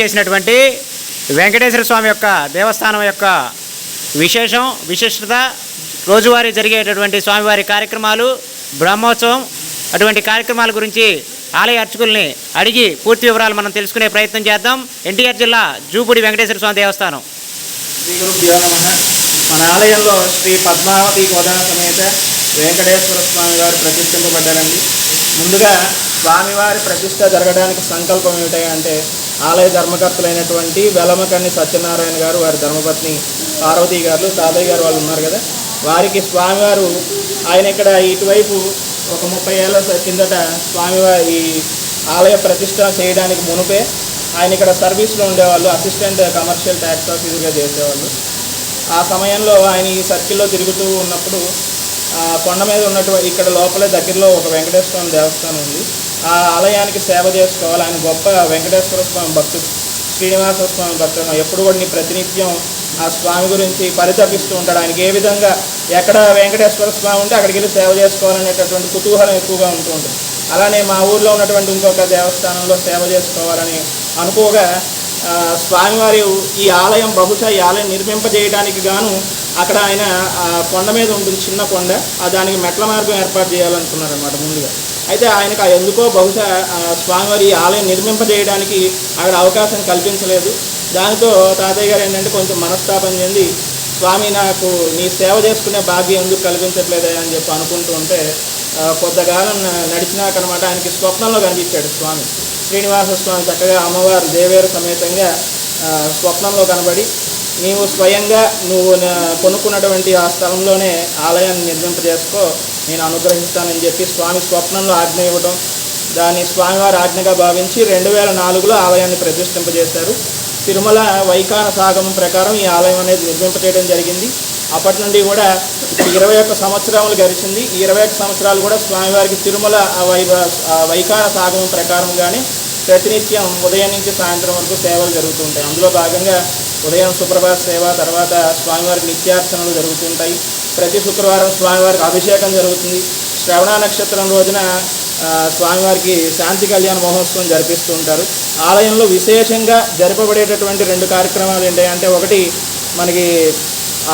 చేసినటువంటి వెంకటేశ్వర స్వామి యొక్క దేవస్థానం యొక్క విశేషం విశిష్టత రోజువారీ జరిగేటటువంటి స్వామివారి కార్యక్రమాలు బ్రహ్మోత్సవం అటువంటి కార్యక్రమాల గురించి ఆలయ అర్చకుల్ని అడిగి పూర్తి వివరాలు మనం తెలుసుకునే ప్రయత్నం చేద్దాం. ఎన్టీఆర్ జిల్లా జూపూడి వెంకటేశ్వర స్వామి దేవస్థానం. మన ఆలయంలో శ్రీ పద్మావతి కోదన సమేత వెంకటేశ్వర స్వామి వారు ప్రతిష్ఠింపబడ్డారండి. ముందుగా స్వామివారి ప్రతిష్ట జరగడానికి సంకల్పం ఏమిటంటే ఆలయ ధర్మకర్తలైనటువంటి వెలమకన్ని సత్యనారాయణ గారు వారి ధర్మపత్ని పార్వతీ గారు తాతయ్య గారు వాళ్ళు ఉన్నారు కదా. వారికి స్వామివారు ఆయన ఇక్కడ ఇటువైపు ఒక ముప్పై ఏళ్ళ కిందట స్వామివారి ఈ ఆలయ ప్రతిష్ట చేయడానికి మునుపే ఆయన ఇక్కడ సర్వీస్లో ఉండేవాళ్ళు అసిస్టెంట్ కమర్షియల్ ట్యాక్స్ ఆఫీసర్గా చేసేవాళ్ళు. ఆ సమయంలో ఆయన ఈ సర్కిల్లో తిరుగుతూ ఉన్నప్పుడు ఆ కొండ మీద ఉన్నటువంటి ఇక్కడ లోపలే దగ్గరలో ఒక వెంకటేశ్వర స్వామి దేవస్థానం ఉంది. ఆ ఆలయానికి సేవ చేసుకోవాలి. ఆయన గొప్ప వెంకటేశ్వర స్వామి భక్తుడు శ్రీనివాస స్వామి భక్తుడు. ఎప్పుడు కూడా నీ ప్రతినిత్యం ఆ స్వామి గురించి పరితపిస్తూ ఉంటాడు. ఆయనకి ఏ విధంగా ఎక్కడ వెంకటేశ్వర స్వామి ఉంటే అక్కడికి వెళ్ళి సేవ చేసుకోవాలనేటటువంటి కుతూహలం ఎక్కువగా ఉంటూ ఉంటుంది. అలానే మా ఊర్లో ఉన్నటువంటి ఇంకొక దేవస్థానంలో సేవ చేసుకోవాలని అనుకోగా స్వామివారి ఈ ఆలయం బహుశా ఈ ఆలయం నిర్మింపజేయడానికి గాను అక్కడ ఆయన ఆ కొండ మీద ఉంటుంది చిన్న కొండ. దానికి మెట్ల మార్గం ఏర్పాటు చేయాలనుకున్నారనమాట ముందుగా. అయితే ఆయనకు ఎందుకో బహుశా స్వామివారి ఈ ఆలయం నిర్మింపజేయడానికి అక్కడ అవకాశం కల్పించలేదు. దానితో తాతయ్య గారు ఏంటంటే కొంచెం మనస్తాపం చెంది స్వామి నాకు నీ సేవ చేసుకునే భాగ్యం ఎందుకు కల్పించట్లేదా? అని చెప్పి అనుకుంటూ ఉంటే కొంతకాలం న- నడిచినాకనమాట ఆయనకి స్వప్నంలో కనిపించాడు స్వామి. శ్రీనివాస స్వామి చక్కగా అమ్మవారు దేవేరు సమేతంగా స్వప్నంలో కనబడి నీవు స్వయంగా నువ్వు నా- కొనుక్కున్నటువంటి ఆ స్థలంలోనే ఆలయాన్ని నిర్మింపజేసుకో నేను అనుగ్రహిస్తానని చెప్పి స్వామి స్వప్నంలో ఆజ్ఞ ఇవ్వడం దాన్ని స్వామివారి ఆజ్ఞగా భావించి రెండు వేల నాలుగులో ఆలయాన్ని ప్రతిష్ఠింపజేశారు. తిరుమల వైకాన సాగమం ప్రకారం ఈ ఆలయం అనేది నిర్మింపచేయడం జరిగింది. అప్పటి నుండి కూడా ఇరవై ఒక్క సంవత్సరములు గడిచింది. ఇరవై ఒక్క సంవత్సరాలు కూడా స్వామివారికి తిరుమల వై వైకాన వైఖాన సాగమం ప్రకారంగానే ప్రతినిత్యం ఉదయం నుంచి సాయంత్రం వరకు సేవలు జరుగుతుంటాయి అందులో భాగంగా ఉదయం సుప్రభాత సేవ తర్వాత స్వామివారికి నిత్యార్చనలు జరుగుతుంటాయి ప్రతి శుక్రవారం స్వామివారికి అభిషేకం జరుగుతుంది. శ్రవణ నక్షత్రం రోజున స్వామివారికి శాంతి కళ్యాణ మహోత్సవం జరిపిస్తూ ఉంటారు. ఆలయంలో విశేషంగా జరపబడేటటువంటి రెండు కార్యక్రమాలు ఏంటంటే ఒకటి మనకి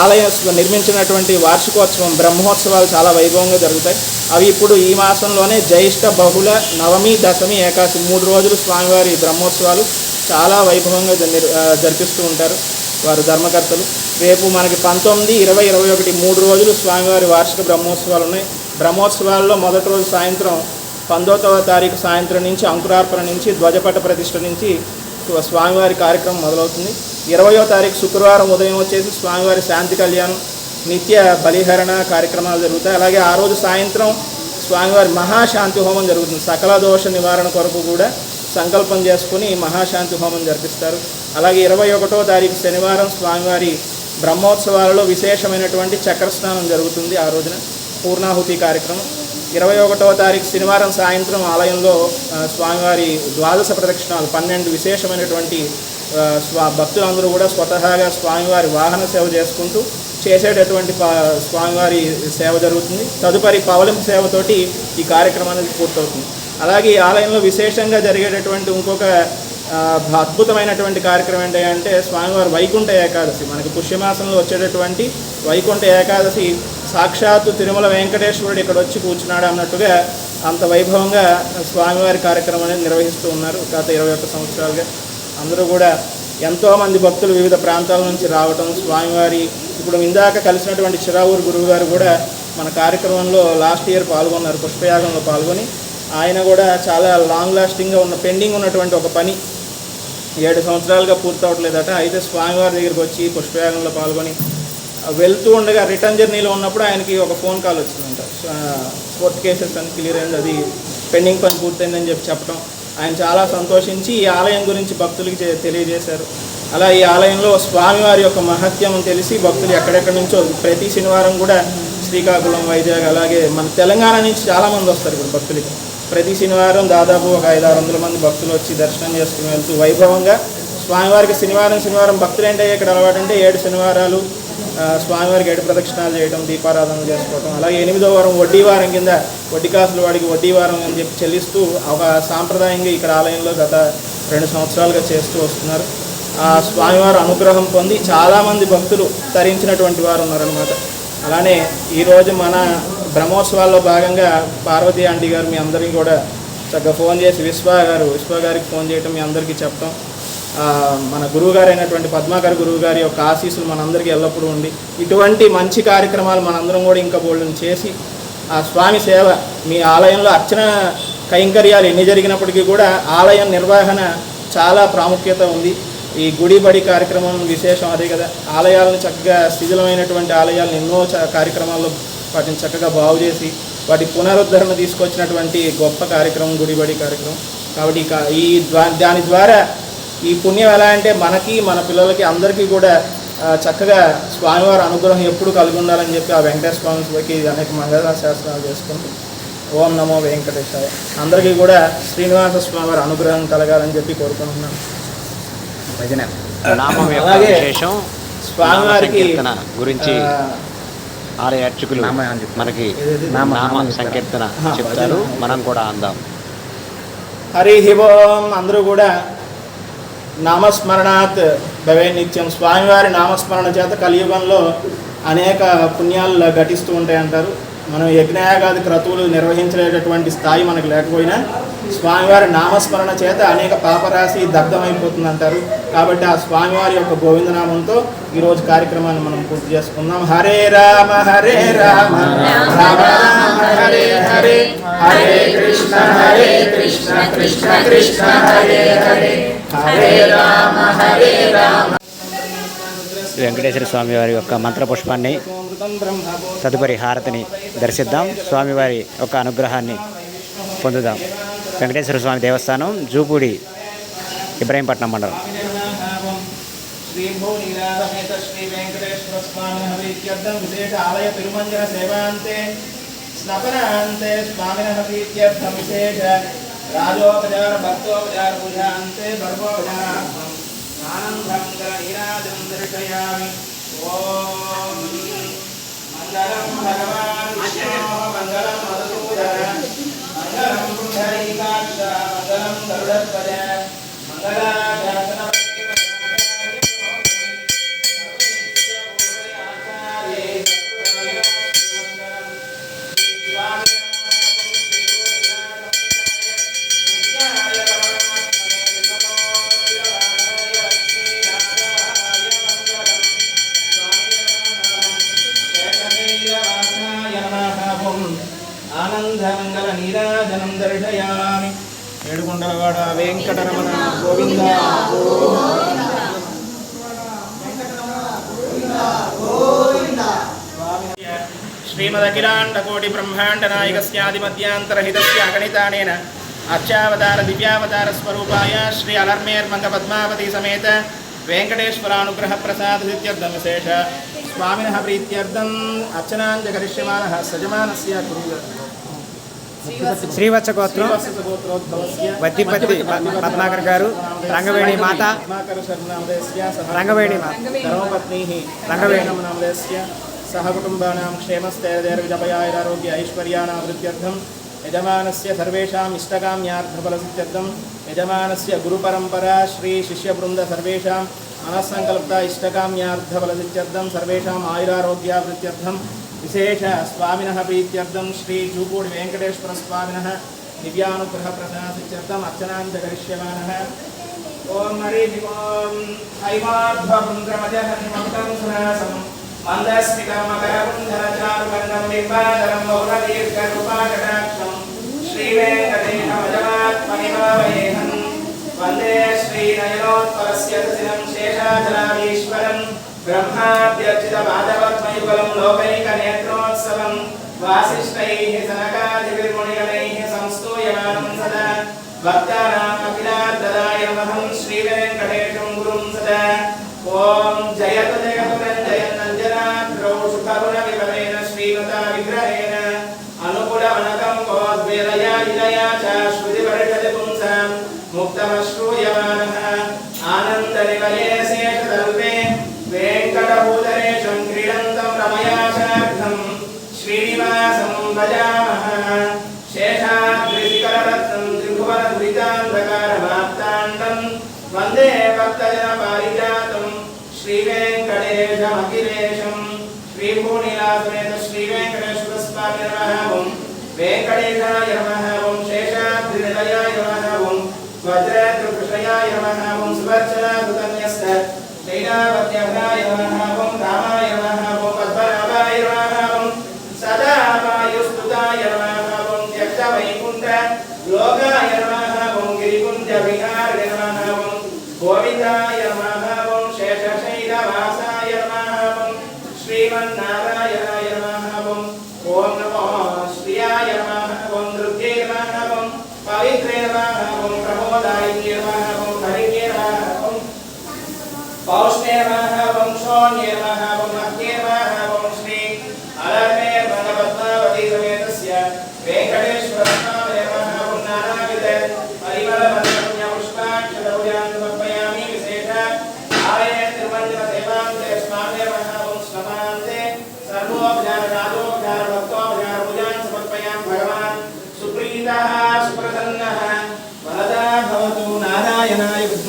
ఆలయం నిర్మించినటువంటి వార్షికోత్సవం బ్రహ్మోత్సవాలు చాలా వైభవంగా జరుగుతాయి. అవి ఇప్పుడు ఈ మాసంలోనే జ్యేష్ఠ బహుళ నవమి దశమి ఏకాశి మూడు రోజులు స్వామివారి బ్రహ్మోత్సవాలు చాలా వైభవంగా జరిపిస్తూ ఉంటారు వారు ధర్మకర్తలు. రేపు మనకి పంతొమ్మిది ఇరవై ఇరవై ఒకటి మూడు రోజులు స్వామివారి వార్షిక బ్రహ్మోత్సవాలు ఉన్నాయి. బ్రహ్మోత్సవాల్లో మొదటి రోజు సాయంత్రం పంతొమ్మిదవ తారీఖు సాయంత్రం నుంచి అంకురార్పణ నుంచి ధ్వజపట ప్రతిష్ఠ నుంచి స్వామివారి కార్యక్రమం మొదలవుతుంది. ఇరవయో తారీఖు శుక్రవారం ఉదయం వచ్చేసి స్వామివారి శాంతి కళ్యాణం నిత్య బలిహరణ కార్యక్రమాలు జరుగుతాయి. అలాగే ఆ రోజు సాయంత్రం స్వామివారి మహాశాంతి హోమం జరుగుతుంది. సకల దోష నివారణ కొరకు కూడా సంకల్పం చేసుకుని మహాశాంతి హోమం జరిపిస్తారు. అలాగే ఇరవై ఒకటో తారీఖు శనివారం స్వామివారి బ్రహ్మోత్సవాలలో విశేషమైనటువంటి చక్రస్నానం జరుగుతుంది ఆ రోజున. పూర్ణాహుతి కార్యక్రమం. ఇరవై ఒకటవ తారీఖు శనివారం సాయంత్రం ఆలయంలో స్వామివారి ద్వాదశ ప్రదక్షిణాలు పన్నెండు విశేషమైనటువంటి స్వా భక్తులందరూ కూడా స్వతహాగా స్వామివారి వాహన సేవ చేసుకుంటూ చేసేటటువంటి స్వామివారి సేవ జరుగుతుంది. తదుపరి పవలింపు సేవతోటి ఈ కార్యక్రమం అనేది పూర్తవుతుంది. అలాగే ఈ ఆలయంలో విశేషంగా జరిగేటటువంటి ఇంకొక అద్భుతమైనటువంటి కార్యక్రమం ఏంటి అంటే స్వామివారి వైకుంఠ ఏకాదశి. మనకి పుష్యమాసంలో వచ్చేటటువంటి వైకుంఠ ఏకాదశి సాక్షాత్తు తిరుమల వెంకటేశ్వరుడు ఇక్కడ వచ్చి కూర్చున్నాడు అన్నట్టుగా అంత వైభవంగా స్వామివారి కార్యక్రమం అనేది నిర్వహిస్తూ ఉన్నారు గత ఇరవై ఒక్క సంవత్సరాలుగా. అందరూ కూడా ఎంతోమంది భక్తులు వివిధ ప్రాంతాల నుంచి రావటం స్వామివారి ఇప్పుడు ఇందాక కలిసినటువంటి చిరావూరు గురువు గారు కూడా మన కార్యక్రమంలో లాస్ట్ ఇయర్ పాల్గొన్నారు పుష్పయాగంలో పాల్గొని. ఆయన కూడా చాలా లాంగ్ లాస్టింగ్గా ఉన్న పెండింగ్ ఉన్నటువంటి ఒక పని ఏడు సంవత్సరాలుగా పూర్తవట్లేదట. అయితే స్వామివారి దగ్గరికి వచ్చి పుష్పయాగంలో పాల్గొని వెళ్తూ ఉండగా రిటర్న్ జర్నీలో ఉన్నప్పుడు ఆయనకి ఒక ఫోన్ కాల్ వచ్చిందంట. కోర్ట్ కేసెస్ అని క్లియర్ అయింది అది పెండింగ్ పని పూర్తయిందని చెప్పి చెప్పడం ఆయన చాలా సంతోషించి ఈ ఆలయం గురించి భక్తులకి చే- తెలియజేశారు. అలా ఈ ఆలయంలో స్వామివారి యొక్క మహత్యం తెలిసి భక్తులు ఎక్కడెక్కడి నుంచో ప్రతి శనివారం కూడా శ్రీకాకుళం వైజాగ్ అలాగే మన తెలంగాణ నుంచి చాలామంది వస్తారు ఇక్కడ భక్తులకి. ప్రతి శనివారం దాదాపు ఒక ఐదు ఆరు వందల మంది భక్తులు వచ్చి దర్శనం చేసుకుని వెళ్తూ వైభవంగా స్వామివారికి శనివారం శనివారం భక్తులు ఏంటంటే ఇక్కడ అలవాటు అంటే ఏడు శనివారాలు స్వామివారికి ఏడు ప్రదక్షిణాలు చేయడం దీపారాధన చేసుకోవడం అలాగే ఎనిమిదో వారం వడ్డీ వారం కింద వడ్డీ కాసులు వాడికి వడ్డీ వారం అని చెప్పి చెల్లిస్తూ ఒక సాంప్రదాయంగా ఇక్కడ ఆలయంలో గత రెండు సంవత్సరాలుగా చేస్తూ వస్తున్నారు. ఆ స్వామివారి అనుగ్రహం పొంది చాలామంది భక్తులు తరించినటువంటి వారు ఉన్నారనమాట అలానే ఈరోజు మన బ్రహ్మోత్సవాల్లో భాగంగా పార్వతీ ఆంటీ గారు మీ అందరికీ కూడా చక్కగా ఫోన్ చేసి విశ్వ గారు విశ్వ గారికి ఫోన్ చేయటం మీ అందరికీ చెప్పడం మన గురువు గారు అయినటువంటి పద్మాకర్ గురువు గారి యొక్క ఆశీస్సులు మనందరికీ ఎల్లప్పుడూ ఉండి ఇటువంటి మంచి కార్యక్రమాలు మనందరం కూడా ఇంకా బోల్డని చేసి ఆ స్వామి సేవ మీ ఆలయంలో అర్చన కైంకర్యాలు ఎన్ని జరిగినప్పటికీ కూడా ఆలయం నిర్వహణ చాలా ప్రాముఖ్యత ఉంది. ఈ గుడి బడి కార్యక్రమం విశేషం అదే కదా. ఆలయాలను చక్కగా శిథిలమైనటువంటి ఆలయాలను ఎన్నో కార్యక్రమాల్లో వాటిని చక్కగా బాగు చేసి వాటి పునరుద్ధరణ తీసుకొచ్చినటువంటి గొప్ప కార్యక్రమం గుడి బడి కార్యక్రమం. కాబట్టి ఈ కా- ఈ ద్వా- దాని ద్వారా ఈ పుణ్యం ఎలా అంటే మనకి మన పిల్లలకి అందరికీ కూడా చక్కగా స్వామివారి అనుగ్రహం ఎప్పుడు కలిగి ఉండాలని చెప్పి ఆ వెంకటేశ్వర స్వామి శివకి అనేక మంగళ శాస్త్రాలు చేసుకుంటూ ఓం నమో వెంకటేశాయ. అందరికీ కూడా శ్రీనివాస స్వామివారి అనుగ్రహం కలగాలని చెప్పి కోరుకుంటున్నాను. భజన. నామం యొక్క అలాగే విశేషం స్వామివారికి గురించి ఆలయ అర్చకులు మనకి నామ- సంకీర్తన చెప్తారు. మనం కూడా అందాం. హరి ఓం అందరూ కూడా నామస్మరణాత్ భవే నిత్యం. స్వామివారి నామస్మరణ చేత కలియుగంలో అనేక పుణ్యాలు ఘటిస్తూ ఉంటాయి అంటారు మనం యజ్ఞయాగాది క్రతువులు నిర్వహించలేటటువంటి స్థాయి మనకు లేకపోయినా స్వామివారి నామస్మరణ చేత అనేక పాపరాశి దగ్ధమైపోతుంది అంటారు కాబట్టి ఆ స్వామివారి యొక్క గోవిందనామంతో ఈరోజు కార్యక్రమాన్ని మనం పూర్తి చేసుకుందాం. హరే రామ హరే రామ. రామ రామ హరే హరే. హరే కృష్ణ హరే కృష్ణ కృష్ణ కృష్ణ హరే హరే. హరే రామ హరే రామ. వెంకటేశ్వర స్వామి వారి యొక్క మంత్రపుష్పాన్ని తదుపరి హారతిని దర్శిద్దాం. స్వామివారి యొక్క అనుగ్రహాన్ని పొందుదాం. వెంకటేశ్వర స్వామి దేవస్థానం జూపూడి ఇబ్రాహీంపట్నం మండలం. శ్రీ శ్రీ వెంకటేశ్వర స్వామి విశేష ఆలయ తిరుమంజన సేవాంతే స్నపనాంతే స్వామిన విశేష రాజోపచార భక్తోపచార పూజాంతే గర్భోపచారార్థం ఆనందం నీరాజం దర్శయామి ఓం. మంగళం సమేత వెంకటేశ్వరానుగ్రహ ప్రసాద సిద్ధ్యర్థం విశేష స్వామినః ప్రీత్యర్థం అర్చనాంజ కరిష్యమానः సజమానస్య కురు శ్రీవత్స గోత్రం వద్దిపత్తి పద్మాకర్ గారు రంగవేణి మాత రంగవేణి మాత రంగవేణి. सहकुटुम्बानां क्षेमस्तैर्जपयायरारोग्य ऐश्वर्याणावृत्त्यर्थं यजमानस्य सर्वेषाम् इष्टकाम्यार्थफलसिद्ध्यर्थं यजमानस्य गुरुपरम्परा श्रीशिष्यवृन्द सर्वेषाम् मनस्सङ्कल्पता इष्टकाम्यार्थफलसिद्ध्यर्थं सर्वेषाम् आयुरारोग्यावृत्त्यर्थं विशेष स्वामीन प्रीत्यर्थम श्री स्वामिनः प्रीत्यर्थं श्रीजूपूडिवेङ्कटेश्वरस्वामिनः दिव्यानुग्रहप्रसादित्यर्थम् अर्चनां अर्चना करिष्यमाणः ओम हरिः ओम हैवाध्वन्द्रमजहन्मन्त्रं हरिमंत्र కరిష్యమానः ఓం హరి ఓం ఐమాధ్వపుంద్రమజహన్మంతం సునాసం మందస్మితమకరపుంధరచారుగంధం బింబాధరం మౌరదీర్ఘకృపాకటాక్షం శ్రీవేంకటేశమజమాత్మనిమావయేహం వందే శ్రీనయనోత్పలస్య దశినం శేషాచలాదీశ్వరం బ్రహ్మాభ్యర్చిత మాధవత్మయుగలం లోకైకనేత్రోత్సవం వాసిష్టైः సనకాదివిర్మునిగణైः సంస్తూయమానం సదా భక్తానామఖిలార్దదాయ నమః उत्तमश्रूयमानः आनन्दनिलये शेषदल्पे वेङ्कटभूतले शङ्क्रीडन्तं रमयाशार्घम् श्रीनिवासं भजामः। शेषाद्रिशिखररत्नं त्रिभुवनधुरितान्धकारवाप्ताण्डं वंदे भक्तजनपारिजातं श्रीवेङ्कटेशमखिलेशम् श्रीभूणिलासमेत श्रीवेङ्कटेश्वरस्वामिनमः ॐ वेङ्कटेशाय नमः ॐ शेषाद्रिनिलयाय नमः ॐ ఓం నమః ఓం సువర్చనాధుతన్యస్త చైనావత్యభ్రాయ నమః ఓం రామాయ నమః ఓం పద్మనాభాయ నమః ఓం సదాపాయుస్తుతాయ నమః ఓం నమః ఓం గిరికుంఠ నమః ఓం గోవిందాయ నమః ఓం శేషశైలవాసాయ నమః ఓం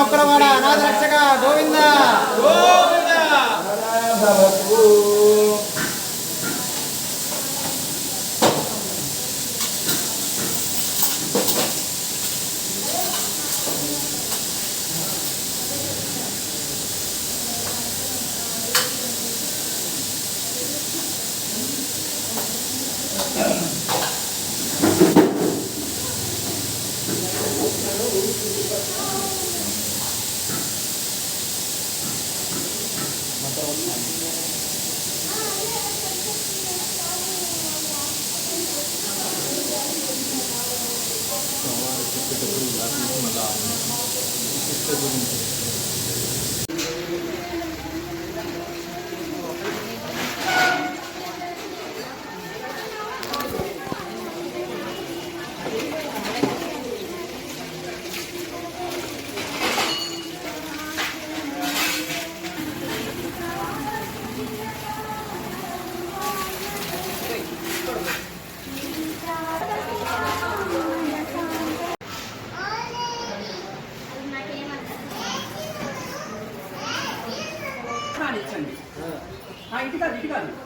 శ్రీరామ్ ధను గోవింద? గోవింద! గోవింద! ఆపద మొక్కలవాడ అనాథ రక్షక గోవింద భవతు ఇచ్చండి ఇటు కాదు ఇటు కాదు పెట్టకూడదు